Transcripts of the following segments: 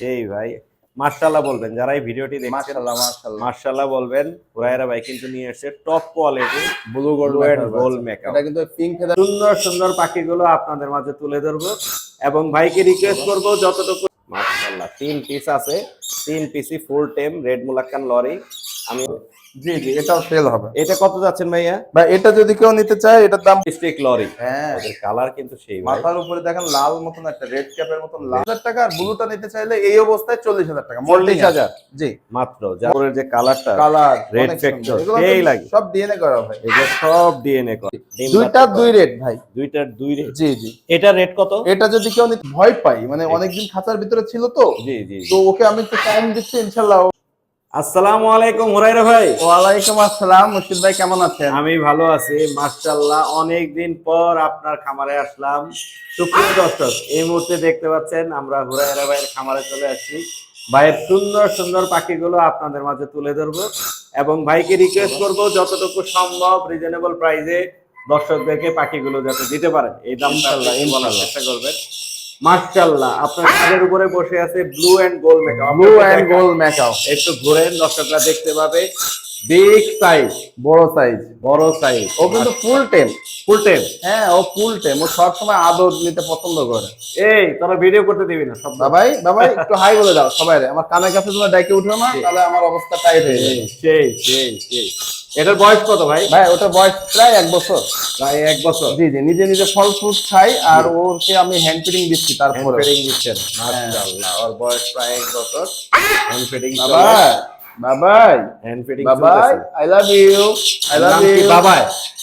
এই ভাই মার্শাল্লাহ বলবেন যারা এই ভিডিওটি দেখছেন মার্শাল্লাহ বলবেন হুরায়রা ভাই কিন্তু নিয়ে এসেছে top quality blue gold and gold এটা কিন্তু পিঙ্ক ফেদার সুন্দর সুন্দর পাখিগুলো আপনাদের মাঝে তুলে ধরবো এবং ভাইকে রিকোয়েস্ট করব যতটুকু মার্শাল্লাহ তিন পিস আছে তিন পিসি ফুল টেম রেড মুলাক্কান লরি আমি জি জি এটাও সেল হবে। এটা কত যাচ্ছেন ভাইয়া? ভাই এটা যদি কেউ নিতে চায় এটার দাম স্টিক লরি হ্যাঁ। কালার কিন্তু সেই মাথার উপরে দেখেন লাল মতন একটা রেড ক্যাপের মতন লাল। হাজার টাকা আর ব্লুটা নিতে চাইলে এই অবস্থায় চল্লিশ হাজার টাকা। চল্লিশ হাজার? জি। মাত্র যার যে কালারটা কালার সেই লাগে। সব ডিএনএ করা ভাই এগুলো সব ডিএনএ করে। দুইটা দুই ভাই। দুইটার দুই জি জি। এটা কত? এটা যদি কেউ ভয় পাই। মানে অনেকদিন খাঁচার ভিতরে ছিল তো। জি জি তো ওকে আমি একটু টাইম দিচ্ছি ইনশাল্লাহ আসসালামু আলাইকুম হুরাইরা ভাই। ওয়ালাইকুম আসসালাম মুর্শিদ ভাই কেমন আছেন? আমি ভালো আছি মাশাআল্লাহ। অনেক দিন পর আপনার খামারে আসলাম। সুপ্রিয় দর্শক এই মুহূর্তে দেখতে পাচ্ছেন আমরা হুরাইরা ভাইয়ের খামারে চলে আসছি। ভাইয়ের সুন্দর সুন্দর পাখিগুলো আপনাদের মাঝে তুলে ধরবো এবং ভাইকে রিকোয়েস্ট করব যতটুকু সম্ভব রিজনেবল প্রাইসে দর্শকদেরকে পাখিগুলো যাতে দিতে পারেন। এই দামটা ইনশাল্লাহ। চেষ্টা করবেন। মাশাআল্লাহ আপনার ছাদের উপরে বসে আছে blue and gold makeup blue and gold makeup একটু ঘুরে দর্শকরা দেখতে পাবে। বিগ সাইজ বড় সাইজ বড় সাইজ ও কিন্তু ফুল টেম ফুল টেম হ্যাঁ ও ফুল টেম ও সব সময় আদর নিতে পছন্দ করে। এই তোরা ভিডিও করতে দিবি না সব বাবাই বাবাই একটু হাই বলে দাও সবাই আমার কানের কাছে তোমরা ডাইকে উঠো না তাহলে আমার অবস্থা টাইট হয়ে যাবে। সেই সেই সেই এটার বয়স কত ভাই? ভাই ওটা বয়স প্রায় এক বছর। প্রায় এক বছর। জি জি নিজে নিজে ফল ফ্রুট খাই আর ওকে আমি হ্যান্ড ফিডিং দিচ্ছি তারপরে। হ্যান্ড দিচ্ছেন। মাশাআল্লাহ ওর বয়স প্রায় এক বছর। Hand feeding Babai Babai hand feeding Babai I love you I love you Babai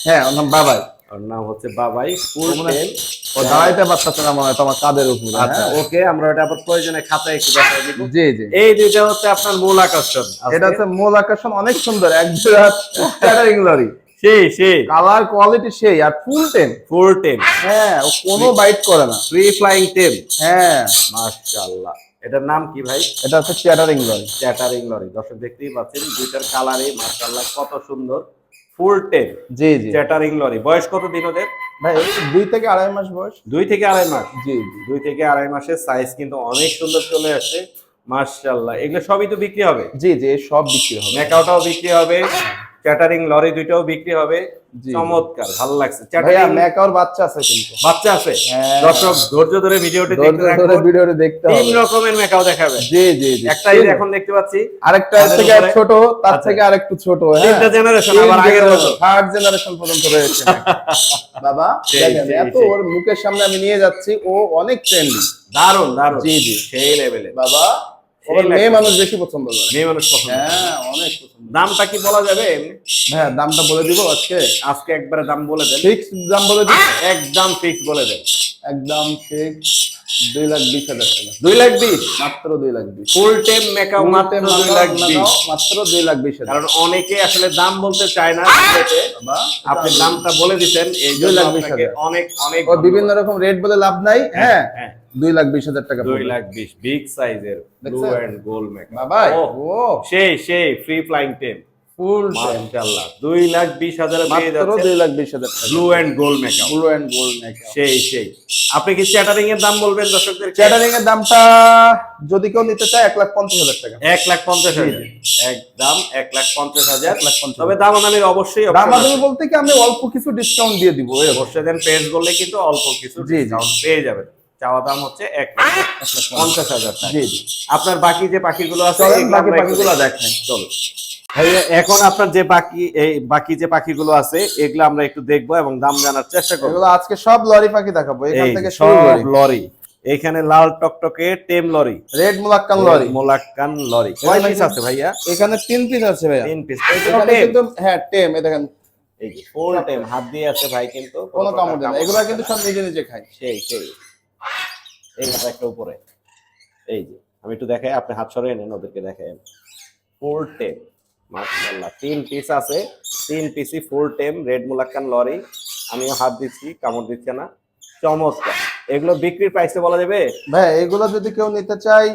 হ্যাঁ ওর নাম বাবাই ওর নাম হচ্ছে বাবাই ফুল ও দাঁড়াইতে পারতেছে না মনে হয় তোমার কাদের উপরে আচ্ছা হ্যাঁ? ওকে আমরা এটা আবার প্রয়োজনে খাতায় একটু দেখাই দিব। জি জি। এই দুইটা হচ্ছে আপনার মূল আকর্ষণ। এটা হচ্ছে মূল আকর্ষণ অনেক সুন্দর এক জোড়া ক্যাটারিং লরি সেই সেই। কালার কোয়ালিটি সেই আর ফুল টেম ফুল টেম হ্যাঁ ও কোনো বাইট করে না। ফ্রি ফ্লাইং টেম হ্যাঁ। মাশাআল্লাহ। এটার নাম কি ভাই? এটা হচ্ছে ক্যাটারিং লরি। Chattering lorry. দর্শক দেখতেই পাচ্ছেন দুইটার কালারে মাশাআল্লাহ কত সুন্দর। ফুল টেন জি জি। Chattering lory. বয়স কত দিন ওদের? ভাই দুই থেকে আড়াই মাস বয়স। দুই থেকে আড়াই মাস? জি জি। দুই থেকে আড়াই মাসের সাইজ কিন্তু অনেক সুন্দর চলে আসছে মাশাআল্লাহ। এগুলো সবই তো বিক্রি হবে? জি জি সব বিক্রি হবে। মেকাওটাও বিক্রি হবে। চ্যাটারিং লরি দুইটাও বিক্রি হবে। চমৎকার ভালো লাগছে। ভাইয়া চ্যাটারিং মেকাওর বাচ্চা আছে কিন্তু। বাচ্চা আছে? হ্যাঁ। দর্শক ধৈর্য ধরে ভিডিওটি দেখতে ধৈর্য ধরে ভিডিওটি দেখতে হবে। তিন রকমের মেকাও দেখাবে। জি জি জি। একটাই এখন দেখতে পাচ্ছি। আরেকটা এর থেকে ছোট তার আচ্ছা। থেকে আরেকটু ছোট হ্যাঁ। তিনটা জেনারেশন আবার আগের মতো। থার্ড জেনারেশন পর্যন্ত রয়েছে। বাবা দেখেন এত ওর মুখের সামনে আমি নিয়ে যাচ্ছি ও অনেক ট্রেন্ডি দারুণ দারুণ জি, জি। সেই লেভেলে বাবা ওর মেয়ে মানুষ বেশি পছন্দ করে। মেয়ে মানুষ পছন্দ হ্যাঁ অনেক পছন্দ দামটা কি বলা যাবে? হ্যাঁ দামটা বলে দিব আজকে। আজকে একবারে দাম বলে দেন। ফিক্স দাম বলে দিব? একদম ফিক্স বলে দেন। একদম ফিক্স দুই লাখ বিশ হাজার টাকা। দুই লাখ বিশ? মাত্র দুই লাখ বিশ। ফুল টাইম মেকআপ মাত্র দুই লাখ বিশ। মাত্র দুই লাখ বিশ হাজার। কারণ অনেকে আসলে দাম বলতে চায় না। আপনি দামটা বলে দিচ্ছেন এই দুই লাখ বিশ হাজার। অনেক অনেক বিভিন্ন রকম রেট বলে লাভ নাই হ্যাঁ? হ্যাঁ। দুই লাখ বিশ হাজার টাকা দুই লাখ বিশ বিগ সাইজের ব্লু? এন্ড গোল্ড বাবাই ও, সেই সেই ফ্রি ফ্লাইং টেম ফুল মাশাআল্লাহ দুই লাখ বিশ হাজারে পেয়ে মাত্র যাচ্ছে দুই লাখ বিশ হাজার টাকা। Blue and gold makeup blue and gold makeup সেই সেই। আপনি কি চ্যাটারিং এর দাম বলবেন দর্শকদের ক্যাটারিং এর দামটা যদি কেউ নিতে চায় এক লাখ পঞ্চাশ হাজার টাকা। এক লাখ পঞ্চাশ হাজার। একদম এক লাখ পঞ্চাশ হাজার। এক লাখ পঞ্চাশ তবে দাম দামের অবশ্যই দামাদামি আছে। বলতে কি আমি অল্প কিছু ডিসকাউন্ট দিয়ে দিব। অবশ্যই দেন পেজ বললে কিন্তু অল্প কিছু। ডিসকাউন্ট পেয়ে যাবেন। চাওয়া দাম হচ্ছে এক পঞ্চাশ হাজার জি আপনার বাকি যে পাখিগুলো আছে বাকি পাখিগুলো দেখেন চলো এখন আপনার যে বাকি এই বাকি যে পাখিগুলো আছে এগুলো আমরা একটু দেখব এবং দাম জানার চেষ্টা করব। এগুলো আজকে সব লরি পাখি দেখাবো এখান থেকে সব লরি। এখানে লাল টকটকে tame lory. Red Moluccan lory. Moluccan lory. কয় পিস আছে ভাইয়া? এখানে তিন পিস আছে ভাইয়া। তিন পিস কিন্তু হ্যাঁ টেম এই দেখেন। এই ফুল টাইম হাত দিয়ে আছে ভাই কিন্তু। কোনো কামড় দেয় না। এগুলো কিন্তু সব নিজে নিজে খাই সেই সেই। এই হাত একটা উপরে। এই যে আমি একটু দেখাই আপনি হাত সরে নেন ওদেরকে দেখাই ফুল টেম মাশাআল্লাহ। তিন পিস আছে তিন পিসই ফুল টেম রেড মুলাক্কান লরি। আমিও হাত দিচ্ছি কামড় দিচ্ছে না। চমৎকার। এগুলো বিক্রির প্রাইসে বলা যাবে? ভাই এগুলো যদি কেউ নিতে চাই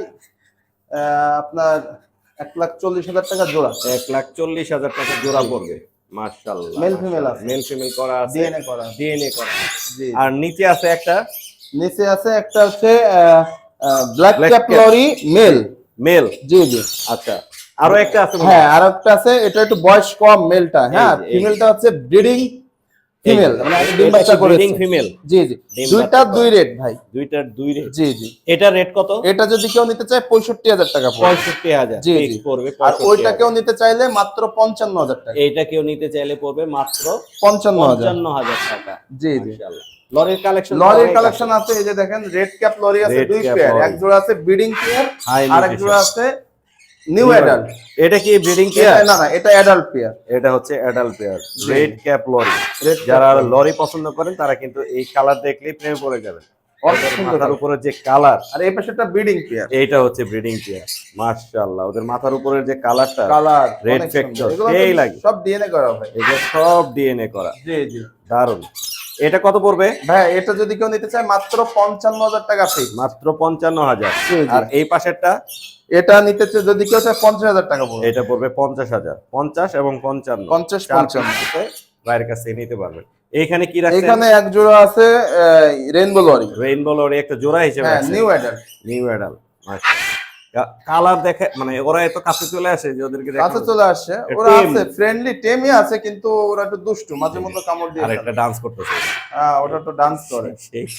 আপনার এক লাখ চল্লিশ হাজার টাকা জোড়া। এক লাখ চল্লিশ হাজার টাকা জোড়া পড়বে মাশাআল্লাহ। মেল ফিমেল আছে। মেল ফিমেল করা আছে। ডিএনএ করা ডিএনএ করা আর নিচে আছে একটা নিচে আছে একটা হচ্ছে black cap lory male male জি জি। আচ্ছা। আরও একটা আছে হ্যাঁ। আর একটা আছে এটা একটু বয়স কম মেলটা হ্যাঁ ফিমেলটা হচ্ছে ব্রিডিং ফিমেল মানে ডিম বাচ্চা কি করেছে। breeding female? জি জি। ডিম দুইটা দুই রেট ভাই। দুইটার দুই রেট জি জি। এটা রেট কত? এটা যদি কেউ নিতে চায় পঁয়ষট্টি হাজার টাকা পড়বে। পঁয়ষট্টি হাজার। জি, জি। পড়বে আর ওইটা কেউ নিতে চাইলে মাত্র পঞ্চান্ন হাজার টাকা। এইটা কেউ নিতে চাইলে পড়বে মাত্র পঞ্চান্ন হাজার। পঞ্চান্ন হাজার টাকা। জি জি। মাশাআল্লাহ। লরির কালেকশন লরির কালেকশন আছে এই যে দেখেন রেড ক্যাপ লরি আছে দুই পেয়ার এক জোড়া আছে ব্রিডিং পেয়ার আর এক জোড়া আছে নিউ অ্যাডাল্ট এটা কি ব্রিডিং পেয়ার না না এটা অ্যাডাল্ট পেয়ার এটা হচ্ছে adult pair red cap lory যারা লরি পছন্দ করেন তারা কিন্তু এই কালার দেখলেই প্রেমে পড়ে যাবেন। মাথার উপরে যে কালার আর এই পাশে ব্রিডিং পেয়ার এইটা হচ্ছে ব্রিডিং পেয়ার মাশাআল্লাহ ওদের মাথার উপরের যে কালারটা কালার factor, সেই লাগে। সব ডিএনএ করা ভাই এগুলো সব ডিএনএ করা। জি জি। দারুণ এটা কত পড়বে? হ্যাঁ এটা যদি কেউ নিতে চায় মাত্র পঞ্চান্ন হাজার টাকা ফিক্স মাত্র পঞ্চান্ন হাজার। আর এই পাশেরটা? এটা নিতে চায় যদি কেউ চায় পঞ্চাশ হাজার টাকা পড়বে। এটা পড়বে পঞ্চাশ হাজার। পঞ্চাশ এবং পঞ্চান্ন। পঞ্চাশ পঞ্চান্ন। বাইরের কাছ নিতে পারবেন। এখানে কি রাখছেন? এখানে এক জোড়া আছে রেনবো লরি রেইনবো লরি একটা জোড়া হিসেবে new adult new adult colour দেখে মানে ওরা এত কাছে চলে আসে যে ওদেরকে কাছে চলে আসছে এ ওরা আছে ফ্রেন্ডলি টেমই আছে কিন্তু ওরা একটু দুষ্টু মাঝে মধ্যে কামড় দিয়ে আর একটা ডান্স করতেছে হ্যাঁ ওটা তো ডান্স করে।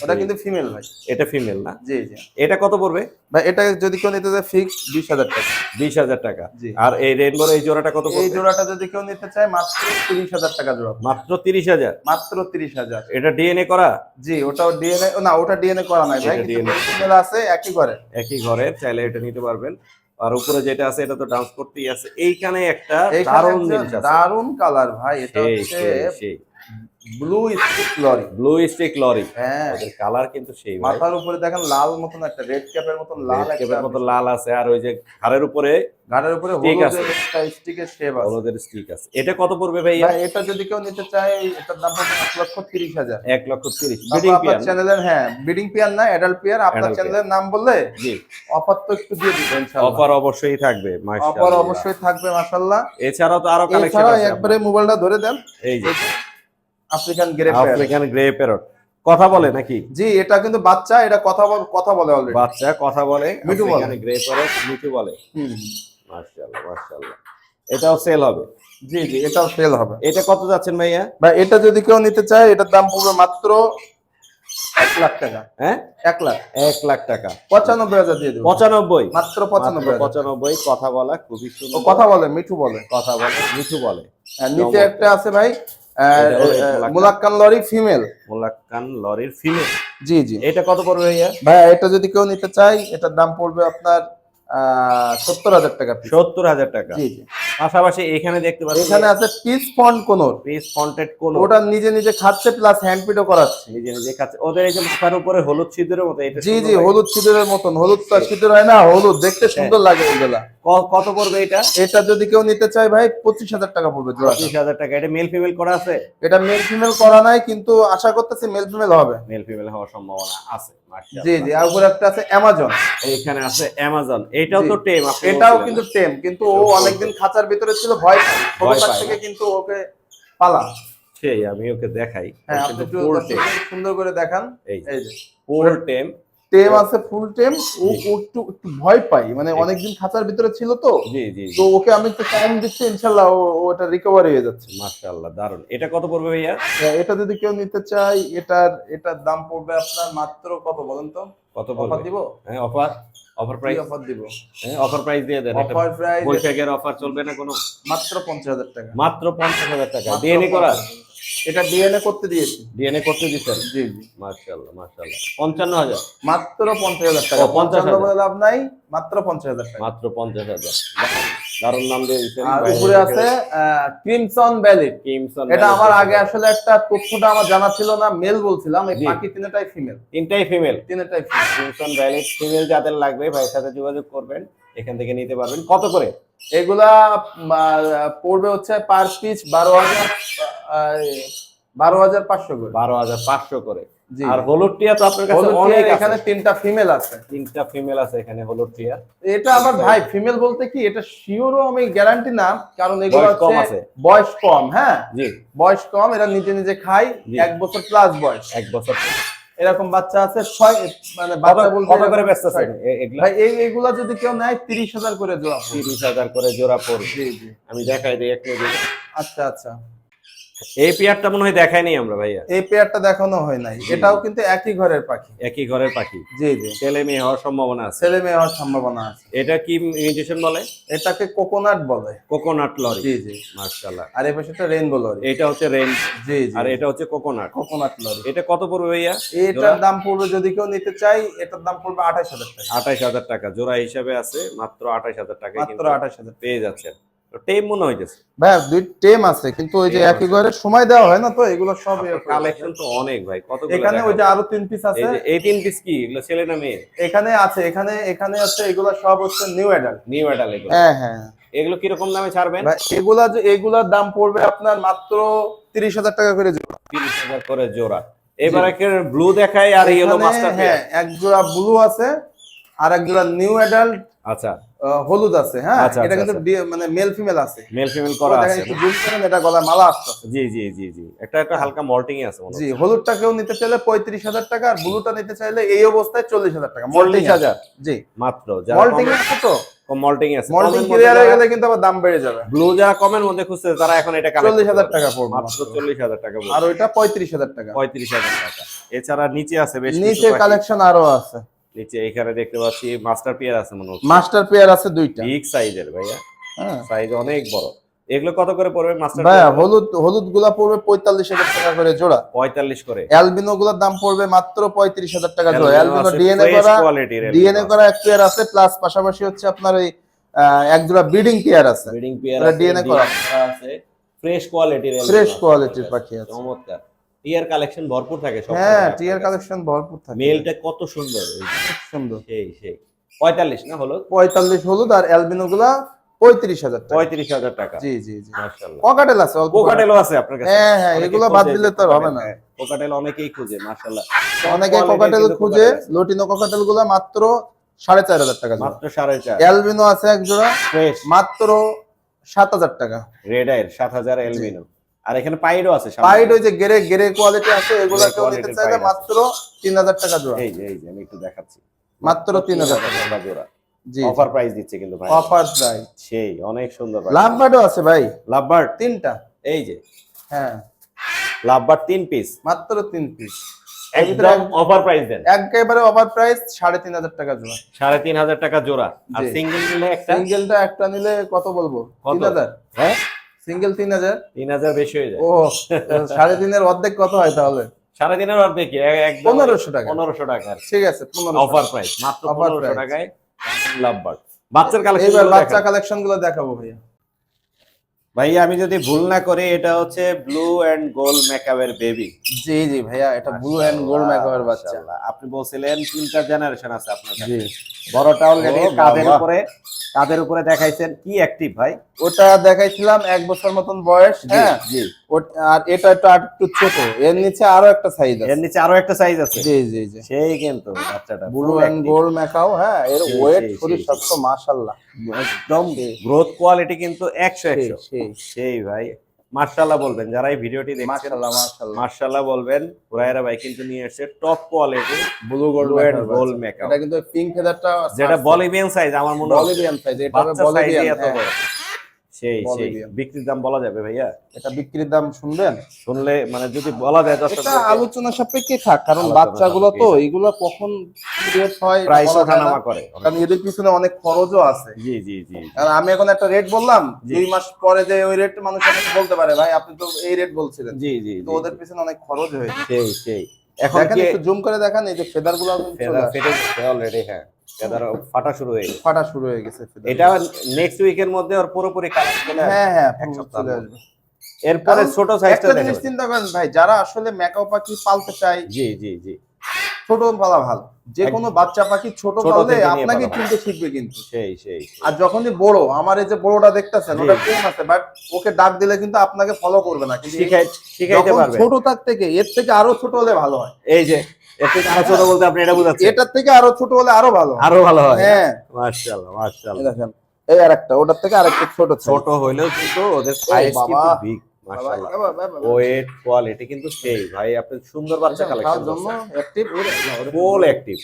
ওটা কিন্তু ফিমেল ভাই এটা ফিমেল না? জি জি। এটা কত পড়বে? ভাই এটা যদি কেউ নিতে চায় ফিক্স বিশ হাজার টাকা। বিশ হাজার টাকা। আর এই রেইনবোর এই জোড়াটা কত এই জোড়াটা যদি কেউ নিতে চায় মাত্র তিরিশ হাজার টাকা জোড়া মাত্র তিরিশ হাজার? মাত্র তিরিশ হাজার। এটা ডিএনএ করা? জি ওটাও ডিএনএ না ওটা ডিএনএ করা নাই ভাই কিন্তু আছে একই করে একই ঘরে চাইলে এটা নিতে পারবেন। আর উপরে যেটা আছে এটা তো ডান্স করতেই আছে। এইখানে একটা দারুণ দারুণ জিনিস দারুণ কালার ভাই এটা হচ্ছে blue streak lory blue streak lory হ্যাঁ। ওদের কালার কিন্তু সেই মাথার উপরে দেখেন লাল মতন একটা রেড ক্যাপের মতন লাল ক্যাপের মতো লাল আছে আর ওই যে ঘাড়ের উপরে ঘাড়ের উপরে হলুদ স্টিকের শেপ আছে। হলুদের স্টিক আছে। এটা কত পড়বে ভাই, এটা যদি কেউ নিতে চায় এটার দাম হবে এক লক্ষ তিরিশ হাজার। এক লক্ষ তিরিশ। তারপর বিডিং পিয়ার চ্যানেলের হ্যাঁ বিডিং পিয়ার না অ্যাডাল্ট পিয়ার আপনার চ্যানেলের নাম বললে জি। অফার তো একটু দিয়ে দিবেন ইনশাআল্লাহ অফার অবশ্যই থাকবে অফার অবশ্যই থাকবে মাশাআল্লাহ। এছাড়াও তো আরও কালেকশন আছে একবারে মোবাইলটা ধরে দেন। এই যে। African grey African grey parrot কথা বলে নাকি? জি এটা কিন্তু বাচ্চা এটা কথা বল কথা বলে অলরেডি বাচ্চা কথা বলে। মিঠু বলে। গ্রে প্যারট মিঠু বলে। মাশাআল্লাহ মাশাআল্লাহ। এটাও সেল হবে? জি জি এটাও সেল হবে। এটা কত যাচ্ছেন ভাইয়া? ভাই এটা যদি কেউ নিতে চায় এটার দাম পড়বে মাত্র এক লাখ টাকা। হ্যাঁ? এক লাখ। এক লাখ টাকা। পঁচানব্বই হাজার দিয়ে দেবো। পঁচানব্বই? মাত্র পঁচানব্বই। পঁচানব্বই কথা বলা খুবই সুন্দর। কথা বলে মিঠু বলে। কথা বলে মিঠু বলে। আর নিচে একটা আছে ভাই মোলাক্কান। Lorry female. মুলাক্কান লরির ফিমেল। জি জি। এটা কত পড়বে ভাইয়া ভাইয়া এটা যদি কেউ নিতে চাই এটার দাম পড়বে আপনার সত্তর হাজার টাকা। সত্তর হাজার টাকা। জি জি। পাশাপাশি এখানে দেখতে পাচ্ছি এখানে আছে peach front conure. Peach fronted conure ওটা নিজে নিজে খাচ্ছে প্লাস হ্যান্ড পিটও করাচ্ছে। নিজে নিজে খাচ্ছে। ওদের এই যে মাথার উপরে হলুদ মতো এটা জি জি হলুদ সিঁদুরের মতন। হলুদ তো সিঁদুর হয় না হলুদ দেখতে সুন্দর লাগে ওইগুলা ক- কত পড়বে এটা? এটা যদি কেউ নিতে চায় ভাই পঁচিশ হাজার টাকা পড়বে পঁচিশ হাজার টাকা। এটা মেল ফিমেল করা আছে? এটা মেল ফিমেল করা নাই কিন্তু আশা করতেছি মেল ফিমেল হবে। মেল ফিমেল হওয়ার সম্ভাবনা আছে। জি জি আর উপরে একটা আছে অ্যামাজন এখানে আছে অ্যামাজন এটাও তো টেম এটাও কিন্তু টেম কিন্তু ও অনেকদিন খাঁচার ভিতরে ছিল ভয় ভয় থেকে কিন্তু ওকে পালা সেই আমি ওকে দেখাই। হ্যাঁ সুন্দর করে দেখান। এই যে ফুল টেম টেম আছে ফুল টেম ও একটু একটু ভয় পাই মানে অনেকদিন খাঁচার ভিতরে ছিল তো জি জি তো ওকে আমি একটু টাইম দিচ্ছি ইনশাল্লাহ ও এটা রিকভারি হয়ে যাচ্ছে। মাশাআল্লাহ দারুণ এটা কত পড়বে ভাইয়া? এটা যদি কেউ নিতে চায় এটার এটার দাম পড়বে আপনার মাত্র কত বলেন তো? কত অফার দিব? হ্যাঁ অফার অফার প্রাইস অফার দিব। হ্যাঁ অফার প্রাইস দিয়ে দেন। অফার প্রাইস বৈশাখের অফার চলবে না কোনো? মাত্র পঞ্চাশ হাজার টাকা। মাত্র পঞ্চাশ হাজার টাকা। মাত্র ডিএনএ করা? 50,000 এটা ডিএনএ করতে দিয়েছি। ডিএনএ করতে দিচ্ছেন জি জি। মার্শাল্লাহ মার্শাল্লাহ পঞ্চান্ন হাজার। মাত্র পঞ্চাশ হাজার টাকা। পঞ্চাশ হাজার। লাভ নাই মাত্র পঞ্চাশ হাজার টাকা। মাত্র পঞ্চাশ হাজার। দারুণ নাম দিয়ে আর উপরে আছে ক্রিমসন কিমসন এটা আমার আগে আসলে একটা তথ্যটা আমার জানা ছিল না মেল বলছিলাম। এই বাকি তিনটাই ফিমেল তিনটাই ফিমেল তিনটাই ভ্যালিড ফিমেল যাদের লাগবে ভাইয়ের সাথে যোগাযোগ করবেন এখান থেকে নিতে পারবেন। কত করে? এগুলা পড়বে হচ্ছে পার পিস বারো হাজার বারো হাজার পাঁচশো করে। বারো হাজার পাঁচশো করে। আর হলুদ টিয়া তো আপনার কাছে অনেক এখানে তিনটা ফিমেল আছে। তিনটা ফিমেল আছে এখানে হলুদ টিয়া। এটা আবার ভাই ফিমেল বলতে কি এটা শিওরও আমি গ্যারান্টি না কারণ এগুলো কম আছে। বয়স কম হ্যাঁ? জি। বয়স কম এরা নিজে নিজে খায় এক বছর প্লাস বয়স। এক বছর এরকম বাচ্চা আছে ছয় মানে বাচ্চা বলতে কত করে ব্যস্ত এগুলা? ভাই এই এইগুলা যদি কেউ নেয় তিরিশ হাজার করে জোড়া পড়বে। তিরিশ হাজার করে জোড়া পড়বে। জি জি। আমি দেখাই দিই দিই। আচ্ছা আচ্ছা। এই পেয়ারটা মনে হয় দেখাইনি আমরা ভাইয়া। এই পেয়ারটা দেখানো হয় নাই। এটাও কিন্তু একই ঘরের পাখি। একই ঘরের পাখি। জি জি। ছেলে মেয়ে হওয়ার সম্ভাবনা আছে। ছেলে মেয়ে হওয়ার সম্ভাবনা আছে। এটা কি মিউটেশন বলে? এটাকে কোকোনাট বলে। কোকোনাট লরি জি জি। মাশাআল্লাহ। আর এই পাশেটা রেইনবো লরি এটা হচ্ছে রেঞ্জ জি জি। আর এটা হচ্ছে কোকোনাট কোকোনাট লরি এটা কত পড়বে ভাইয়া? এটার দাম পড়বে যদি কেউ নিতে চাই এটার দাম পড়বে আঠাশ হাজার টাকা। আঠাইশ হাজার টাকা। জোড়া হিসাবে আছে মাত্র আঠাইশ হাজার টাকা মাত্র আঠাশ হাজার পেয়ে যাচ্ছেন। টেম মনে হইতেছে। ভাই দুই টেম আছে কিন্তু ওই যে একই ঘরে সময় দেওয়া হয় না তো এগুলো সব কালেকশন তো অনেক ভাই কত এখানে ওই যে আরও তিন পিস আছে। এই তিন পিস কি? এগুলো ছেলে না মেয়ে? এখানে আছে এখানে এখানে আছে এগুলো সব হচ্ছে নিউ অ্যাডাল্ট নিউ মেটাল এগুলো। হ্যাঁ হ্যাঁ। এগুলো কীরকম দামে ছাড়বেন? এগুলা যে এগুলার দাম পড়বে আপনার মাত্র তিরিশ হাজার টাকা করে জোড়া। তিরিশ হাজার করে জোড়া। এবারে ব্লু দেখায় আর ইয়েলো মাস্টার হ্যাঁ এক জোড়া ব্লু আছে আর এক জোড়া নিউ অ্যাডাল্ট আচ্ছা। হলুদ আছে হ্যাঁ? আচ্ছা, এটা আচ্ছা, কিন্তু মানে মেল ফিমেল আছে। মেল ফিমেল করা আছে। জুম করেন এটা গলায় মালা আসছে জি জি জি জি। একটা একটা হালকা মল্টিং আছে মনে জি হলুদটা কেউ নিতে চাইলে পঁয়ত্রিশ হাজার টাকা আর ব্লুটা নিতে চাইলে এই অবস্থায় চল্লিশ হাজার টাকা। চল্লিশ হাজার? জি। মাত্র মল্টিং আছে তো? মল্টিং আছে। মল্টিং ক্লিয়ার হয়ে গেলে কিন্তু আবার দাম বেড়ে যাবে। ব্লু যারা কমের মধ্যে খুঁজছে তারা এখন এটা collect চল্লিশ হাজার করতে টাকা পড়বে মাত্র চল্লিশ হাজার টাকা পড়বে। আর ওইটা পঁয়ত্রিশ হাজার টাকা। পঁয়ত্রিশ হাজার টাকা। এছাড়া নিচে আছে বেশ নিচে কালেকশন আরও আছে। নিচে এখানে দেখতে পাচ্ছি মাস্টার পিয়ার আছে মনে হচ্ছে। মাস্টার পেয়ার আছে দুইটা। বিগ সাইজের ভাইয়া। হ্যাঁ। সাইজ অনেক বড়। এগুলো কত করে পড়বে মাস্টার ভাইয়া হলুদ হলুদগুলা পড়বে পঁয়তাল্লিশ হাজার টাকা করে জোড়া। পঁয়তাল্লিশ করে। অ্যালবিনো গুলার দাম পড়বে মাত্র পঁয়ত্রিশ হাজার টাকা জোড়া। অ্যালবিনো ডিএনএ করা ডিএনএ করা এক পেয়ার আছে প্লাস পাশাপাশি হচ্ছে আপনার ওই এক জোড়া ব্রিডিং পেয়ার আছে। ব্রিডিং পেয়ার DNA করা। আছে ফ্রেশ কোয়ালিটির ফ্রেশ কোয়ালিটির পাখি আছে। চমৎকার। টিয়ার কালেকশন ভরপুর থাকে সব হ্যাঁ টিয়ার কালেকশন ভরপুর থাকে। মেলটা কত সুন্দর। সুন্দর। সেই সেই। পঁয়তাল্লিশ না হলো পঁয়তাল্লিশ হলুদ আর অ্যালবিনো গুলা পঁয়ত্রিশ হাজার টাকা। পঁয়ত্রিশ হাজার টাকা। জি জি জি। মাশাআল্লাহ। ককাটেল আছে অল্প কোকাটেলও আছে আপনার কাছে? হ্যাঁ হ্যাঁ এগুলো বাদ দিলে তো হবে না। হ্যাঁ, কোকাটেল অনেকেই খুঁজে মাশাআল্লাহ। অনেকে ককাটেল খুঁজে। লটিনো ককাটেলগুলা মাত্র সাড়ে চার হাজার টাকা মাত্র সাড়ে চার। অ্যালবিনো আছে এক জোড়া মাত্র সাত হাজার টাকা। রেড আইর সাত হাজার এলবিনো আর এখানে পাইডও আছে পাইড ওই যে গেরে গেরে কোয়ালিটি আছে এগুলা কেউ নিতে চাইলে মাত্র তিন হাজার টাকা জোড়া। এই যে এই যে আমি একটু দেখাচ্ছি। মাত্র তিন হাজার টাকা। টাকা জোড়া। জি অফার প্রাইস দিচ্ছে কিন্তু ভাই। অফার প্রাইস সেই অনেক সুন্দর লাভ বার্ডও আছে ভাই। তিনটা। এই যে। হ্যাঁ। লাভবার্ড তিন পিস মাত্র তিন পিস একদম অফার প্রাইস দেন। একেবারে অফার প্রাইস টাকা জোড়া। সাড়ে তিন হাজার টাকা জোড়া। আর সিঙ্গেল নিলে একটা? সিঙ্গেলটা একটা নিলে কত বলব? কত? তিন হাজার। হ্যাঁ? সিঙ্গেল তিন হাজার? তিন হাজার বেশি হয়ে যায়। ও সাড়ে তিনের অর্ধেক কত হয় তাহলে? সাড়ে তিনের অর্ধেক পনেরোশো টাকা। পনেরোশো টাকা ঠিক আছে অফার প্রাইস মাত্র পনেরোশো। টাকায়। লাভবার্ড বাচ্চার কালেকশন বাচ্চা কালেকশনগুলো দেখাবো ভাইয়া। ভাই আমি যদি ভুল না করি এটা হচ্ছে ব্লু এন্ড গোল্ড মেকআপের বেবি জি জি ভাইয়া এটা ব্লু এন্ড গোল্ড মেকআপের বাচ্চা। আপনি বলছিলেন তিনটা জেনারেশন আছে আপনার কাছে। জি বড়টা অলরেডি কাদের উপরে কাদের উপরে দেখাইছেন? কি অ্যাক্টিভ ভাই? ওটা দেখাইছিলাম এক বছর মতন বয়স হ্যাঁ? জি। আর এটা একটু একটু ছোট। এর নিচে আরও একটা সাইজ এর নিচে আরও একটা সাইজ আছে? জি জি জি। সেই কিন্তু বাচ্চাটা ব্লু এন্ড গোল্ড মেকাও হ্যাঁ এর ওয়েট সেই, শরীর মাশাআল্লাহ। একদম গ্রোথ কোয়ালিটি কিন্তু একশো সেই সেই। সেই ভাই মার্শাল্লাহ বলবেন যারা এই ভিডিওটি দেখছেন মাশাআল্লাহ মাশাআল্লাহ। মার্শাল্লাহ বলবেন হুরায়রা ভাই কিন্তু নিয়ে এসেছে top quality blue gold Blue and gold এটা কিন্তু পিঙ্ক ফেদারটা যেটা বলিভিয়ান সাইজ আমার মনে হয়। বলিভিয়ান সাইজ এটা বলিভিয়ান এত বড়। সেই সেই। বিক্রির দাম বলা যাবে ভাইয়া? এটা বিক্রির দাম শুনবেন? শুনলে মানে যদি বলা যায় এটা আলোচনা সাপেক্ষে থাক কারণ বাচ্চাগুলো তো এগুলো কখন রেট হয় প্রাইস। ওঠানামা করে কারণ এদের পিছনে অনেক খরচও আছে। জি জি জি কারণ আমি এখন একটা রেট বললাম। দুই মাস পরে যে ওই রেট মানুষ বলতে পারে ভাই আপনি তো এই রেট বলছিলেন। জি জি তো ওদের পিছনে অনেক খরচ হয়েছে সেই সেই। এখন একটু জুম করে দেখান এই যে ফেদারগুলো ফেদার ফেটে অলরেডি হ্যাঁ। ফেদার ফাটা শুরু হয়ে গেছে। ফাটা শুরু হয়ে গেছে এটা নেক্সট উইকের মধ্যে ওর পুরোপুরি কালার চলে হ্যাঁ হ্যাঁ এক চলে আসবে। এরপরে ছোট সাইজটা একটা জিনিস দেখেন চিন্তা করেন ভাই যারা আসলে ম্যাকাও পাখি পালতে চায় জি জি জি। ছোট পালা ভালো। যে কোনো বাচ্চা পাখি ছোট পাললে আপনাকে চিনতে শিখবে কিন্তু। সেই সেই। আর যখনই বড় আমার এই যে বড়টা দেখতেছেন ওটা টেম আছে বাট ওকে ডাক দিলে কিন্তু আপনাকে ফলো করবে না। কিন্তু ছোট তার থেকে এর থেকে আরও ছোট হলে ভালো হয়। এই যে আরও বলতে আপনি এটা বুঝাচ্ছেন? এটার থেকে আরও ছোট হলে আরও ভালো আরও ভালো হয়। হ্যাঁ। মাশাআল্লাহ এই মাশাআল্লাহ দেখেন এই আরেকটা ওটার থেকে আরেকটু ছোট ছোট হইলেও কিন্তু ওদের সাইজ কিন্তু বিগ মাশাআল্লাহ। বাবা, বাবা, বাবা। ওয়েট কোয়ালিটি কিন্তু সেই। ভাই আপনি সুন্দর বাচ্চা কালেকশন অ্যাক্টিভ ফুল অ্যাক্টিভ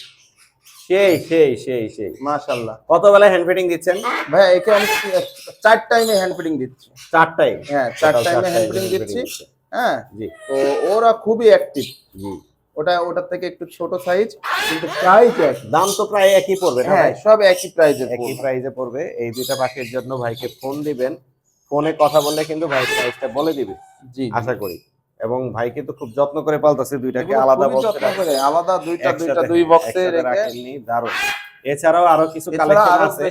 সেই সেই সেই সেই। মাশাআল্লাহ। কত বেলা হ্যান্ড ফিটিং দিচ্ছেন? ভাই একে আমি চার টাইমে হ্যান্ড ফিটিং দিচ্ছি। হ্যাঁ চার টাইমে চারটায় হ্যান্ড ফিটিং দিচ্ছি। হ্যাঁ জি। তো ওরা খুবই অ্যাক্টিভ জি। ওটা ওটার থেকে একটু ছোট সাইজ কিন্তু প্রাইস এক দাম তো প্রায় একই পড়বে হ্যাঁ ভাই? সব একই প্রাইজে একই প্রাইসে পড়বে। এই দুইটা পাখির জন্য ভাইকে ফোন দিবেন। ফোনে কথা বললে কিন্তু ভাই প্রাইসটা বলে দিবে। জি আশা করি। এবং ভাই কিন্তু খুব যত্ন করে পালতেছে দুইটাকে। আলাদা বক্সে করে আলাদা দুইটা দুইটা দুই বক্সে রেখে। দারুণ। এছাড়াও আরও কিছু কালেকশন আছে।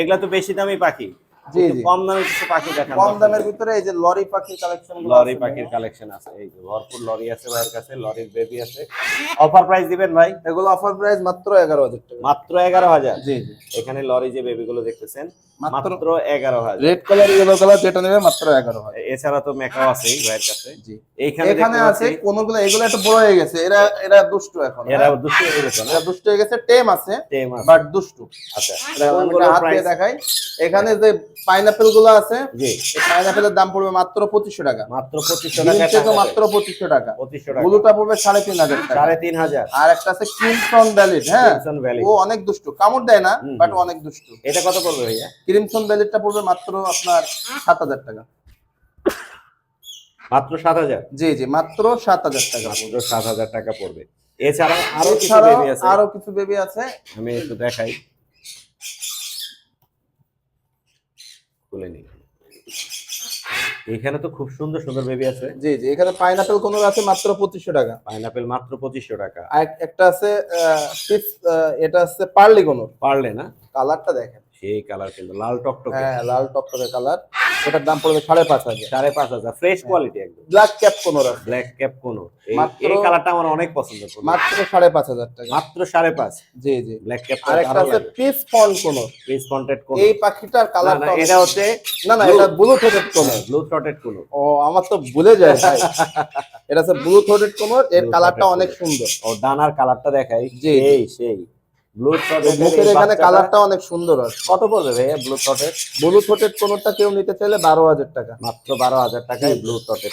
এগুলা তো বেশি দামি পাখি। জি জি। কম কিছু পাখি দেখান কম দামের ভিতরে এই যে লরি পাখির কালেকশন লরি পাখির কালেকশন আছে এই যে ভরপুর লরি আছে ভাইয়ের কাছে লরির বেবি আছে। অফার প্রাইস দিবেন ভাই? এগুলো অফার প্রাইস মাত্র টাকা। মাত্র জি জি। এখানে লরি যে বেবি গুলো দেখতেছেন মাত্র রেড কালার ইয়েলো কালার যেটা নেবে মাত্র এগারো হাজার। এছাড়া তো মেকাও আছে ভাইয়ের কাছে। জি। এইখানে এখানে আছে কোনগুলো এগুলো একটু বড় হয়ে গেছে এরা এরা দুষ্টু এখন এরা হ্যাঁ? হয়ে গেছে এরা দুষ্টু হয়ে গেছে টেম আছে টেম আছে। বাট দুষ্টু। আচ্ছা। হাত দিয়ে দেখাই। এখানে যে পাইনাপেলগুলো আছে জি। পাইনাপেলের দাম পড়বে মাত্র পঁচিশশো টাকা। মাত্র পঁচিশশো টাকা মাত্র পঁচিশশো টাকা। পঁচিশশো টাকা। ব্লুটা পড়বে সাড়ে তিন হাজার টাকা। সাড়ে তিন হাজার। আর একটা আছে ক্রিমসন ভ্যালিড হ্যাঁ? ও অনেক দুষ্টু। কামড় দেয় না বাট অনেক দুষ্টু। এটা কত পড়বে ভাইয়া? ক্রিমসন ভ্যালিডটা পড়বে মাত্র আপনার সাত হাজার টাকা। মাত্র সাত হাজার? জি জি মাত্র সাত হাজার টাকা। মাত্র সাত হাজার টাকা পড়বে। এছাড়া আরও কিছু বেবি আছে? আরও কিছু বেবি আছে। আমি একটু দেখাই। খুলে নিই। এখানে তো খুব সুন্দর সুন্দর বেবি আছে। জি জি এখানে পাইনাপেল কোন আছে মাত্র পঁচিশশো টাকা। পাইনাপেল মাত্র পঁচিশশো টাকা। আর একটা আছে পিস এটা আছে পার্লি কোন পার্লে না? কালারটা দেখেন। সেই কালার কিন্তু লাল টকটকে। হ্যাঁ লাল টকটকে কালার এটার দাম পড়বে সাড়ে পাঁচ হাজার। সাড়ে পাঁচ হাজার। ফ্রেশ কোয়ালিটি একদম। Black cap conure black cap conure এই এই কালারটা আমার অনেক পছন্দ মাত্র সাড়ে পাঁচ হাজার টাকা। মাত্র সাড়ে পাঁচ। জি জি। ব্ল্যাক ক্যাপ আর একটা আছে পিস ফন কোন প্লিজ কন্ট্যাক্ট করুন এই পাখিটার কালারটা এটা হচ্ছে না না এটা ব্লু থ্রোটেড কোন ব্লু থ্রটেড কোনো ও আমার তো ভুলে যায় ভাই। এটা হচ্ছে ব্লু থ্রোটেড কোন এর কালারটা অনেক সুন্দর। ও ডানার কালারটা দেখাই। জি, সেই সেই। ব্লু মুখের এখানে কালারটা অনেক সুন্দর আছে কত পড়বে ভাইয়া ব্লু থ্রটেড ব্লু থ্রোটেড কোনটা কেউ নিতে চাইলে বারো হাজার টাকা। মাত্র বারো হাজার টাকায় ব্লু থ্রটেড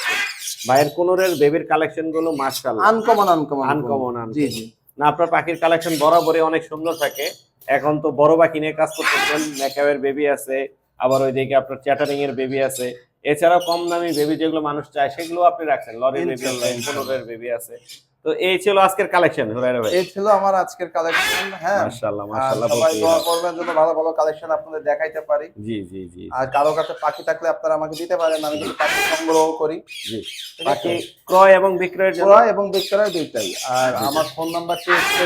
ভাইয়ের কোনোরের বেবির কালেকশনগুলো মাশাআল্লাহ। আনকমন আনকমন আনকমন জি জি। না আপনার পাখির কালেকশন বরাবরই অনেক সুন্দর থাকে। এখন তো বড় পাখি নিয়ে কাজ করতেছেন মেকআপের বেবি আছে আবার ওইদিকে আপনার চ্যাটারিং এর বেবি আছে। এছাড়াও কম দামি বেবি যেগুলো মানুষ চায় সেগুলো আপনি রাখছেন। লরির বেবি আছে বেবি আছে। তো এই ছিল আজকের কালেকশন এই ছিল আমার আজকের কালেকশন হ্যাঁ। মাশাআল্লাহ মাশাআল্লাহ সবাই দোয়া করবেন যেন ভালো ভালো কালেকশন আপনাদের দেখাইতে পারি। জি জি জি। আর কারও কাছে পাখি থাকলে আপনারা আমাকে দিতে পারেন আমি পাখি সংগ্রহ করি। জি। পাখি বাকি ক্রয় এবং বিক্রয়ের জন্য। ক্রয় এবং বিক্রয় দুইটাই। আর আমার ফোন নাম্বারটি হচ্ছে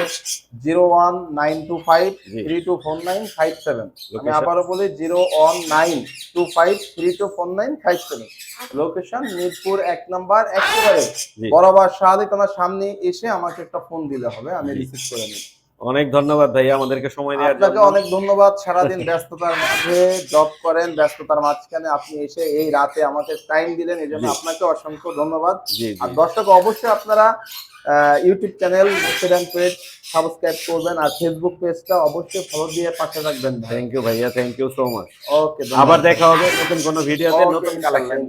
zero one nine two five three two four nine five seven. আমি আবারও বলি zero one nine two five three two four nine five seven. Location Mirpur এক নাম্বার একেবারে। বরাবর শাহাদি তোমার সামনে এসে আমাকে একটা ফোন দিলে হবে আমি। রিসিভ করে নিই অনেক ধন্যবাদ ভাইয়া আমাদেরকে সময় দেওয়ার আপনাকে জন্য অনেক ধন্যবাদ সারাদিন ব্যস্ততার মাঝে জব করেন ব্যস্ততার মাঝখানে আপনি এসে এই রাতে আমাকে টাইম দিলেন এই জন্য জি। আপনাকে অসংখ্য ধন্যবাদ। আর দর্শক অবশ্যই আপনারা YouTube channel Instagram page subscribe করবেন আর ফেসবুক পেজটা অবশ্যই ফলো দিয়ে পাশে রাখবেন ভাই। থ্যাংক ইউ ভাইয়া thank you so much okay আবার দেখা হবে নতুন কোনো ভিডিওতে নতুন কালেকশন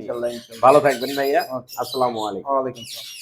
ভালো থাকবেন ভাইয়া। আসসালামু আলাইকুম। ওয়া আলাইকুম আসসালাম।